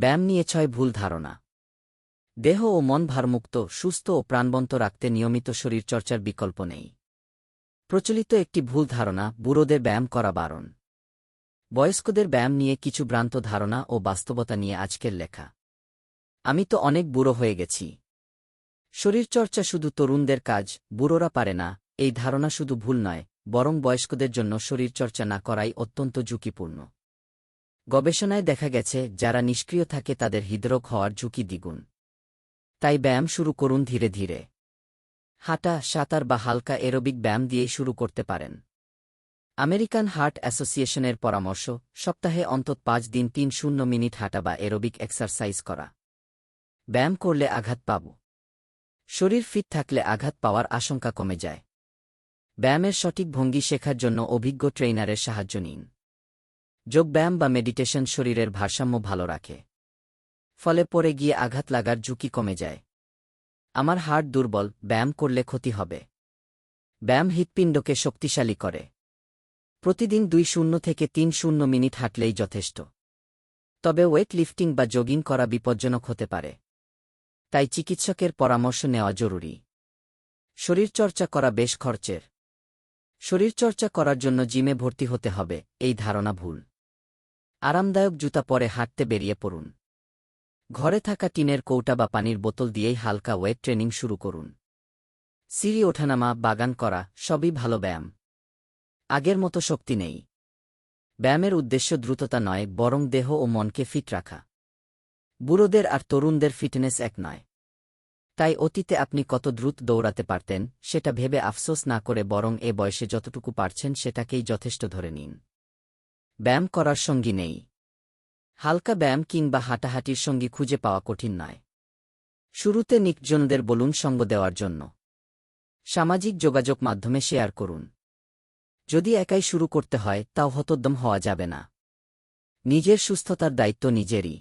ব্যায়াম নিয়ে ছয় ভুল ধারণা। দেহ ও মন ভারমুক্ত, সুস্থ ও প্রাণবন্ত রাখতে নিয়মিত শরীরচর্চার বিকল্প নেই। প্রচলিত একটি ভুল ধারণা, বুড়োদের ব্যায়াম করা বারণ। বয়স্কদের ব্যায়াম নিয়ে কিছু ভ্রান্ত ধারণা ও বাস্তবতা নিয়ে আজকের লেখা। আমি তো অনেক বুড়ো হয়ে গেছি। শরীরচর্চা শুধু তরুণদের কাজ, বুড়োরা পারে না, এই ধারণা শুধু ভুল নয়, বরং বয়স্কদের জন্য শরীরচর্চা না করাই অত্যন্ত ঝুঁকিপূর্ণ। গবেষণায় দেখা গেছে, যারা নিষ্ক্রিয় থাকে তাদের হৃদরোগ হওয়ার ঝুঁকি দ্বিগুণ। তাই ব্যায়াম শুরু করুন ধীরে ধীরে। হাঁটা, সাঁতার বা হালকা এরোবিক ব্যায়াম দিয়েই শুরু করতে পারেন। আমেরিকান হার্ট অ্যাসোসিয়েশনের পরামর্শ, সপ্তাহে অন্তত পাঁচ দিন তিন শূন্য মিনিট হাঁটা বা এরোবিক এক্সারসাইজ করা। ব্যায়াম করলে আঘাত পাব। শরীর ফিট থাকলে আঘাত পাওয়ার আশঙ্কা কমে যায়। ব্যায়ামের সঠিক ভঙ্গি শেখার জন্য অভিজ্ঞ ট্রেইনারের সাহায্য নিন। যোগব্যায়াম বা মেডিটেশন শরীরের ভারসাম্য ভালো রাখে। ফলে পরে গিয়ে আঘাত লাগার ঝুঁকি কমে যায়। আমার হার্ট দুর্বল, ব্যায়াম করলে ক্ষতি হবে। ব্যায়াম হৃৎপিণ্ডকে শক্তিশালী করে। প্রতিদিন দুই শূন্য থেকে তিন শূন্য মিনিট হাঁটলেই যথেষ্ট। তবে ওয়েট লিফটিং বা জগিং করা বিপজ্জনক হতে পারে। তাই চিকিৎসকের পরামর্শ নেওয়া জরুরি। শরীরচর্চা করা বেশ খরচের। শরীরচর্চা করার জন্য জিমে ভর্তি হতে হবে, এই ধারণা ভুল। আরামদায়ক জুতা পরে হাঁটতে বেরিয়ে পড়ুন। ঘরে থাকা টিনের কৌটা বা পানির বোতল দিয়েই হালকা ওয়েট ট্রেনিং শুরু করুন। সিঁড়ি ওঠানামা, বাগান করা, সবই ভালো ব্যায়াম। আগের মতো শক্তি নেই। ব্যায়ামের উদ্দেশ্য দ্রুততা নয়, বরং দেহ ও মনকে ফিট রাখা। বুড়োদের আর তরুণদের ফিটনেস এক নয়। তাই অতীতে আপনি কত দ্রুত দৌড়াতে পারতেন, সেটা ভেবে আফসোস না করে বরং এ বয়সে যতটুকু পারছেন, সেটাকেই যথেষ্ট ধরে নিন। ব্যায়াম করার সঙ্গী নেই। হালকা ব্যায়াম কিংবা হাঁটাহাঁটির সঙ্গী খুঁজে পাওয়া কঠিন নয়। শুরুতে নিকজনদের বলুন সঙ্গ দেওয়ার জন্য। সামাজিক যোগাযোগ মাধ্যমে শেয়ার করুন। যদি একাই শুরু করতে হয়, তাও হতোদ্যম হওয়া যাবে না। নিজের সুস্থতার দায়িত্ব নিজেরই।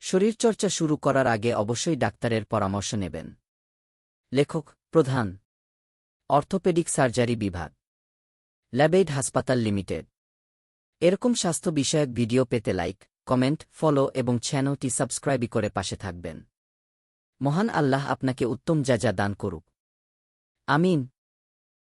শরীরচর্চা শুরু করার আগে অবশ্যই ডাক্তারের পরামর্শ নেবেন। লেখক, প্রধান। অর্থোপেডিক সার্জারি বিভাগ। ল্যাবেইড হাসপাতাল লিমিটেড। এরকম স্বাস্থ্য বিষয়ক ভিডিও পেতে লাইক, কমেন্ট, ফলো এবং চ্যানেলটি সাবস্ক্রাইবই করে পাশে থাকবেন। মহান আল্লাহ আপনাকে উত্তম যা যা দান করুক। আমিন।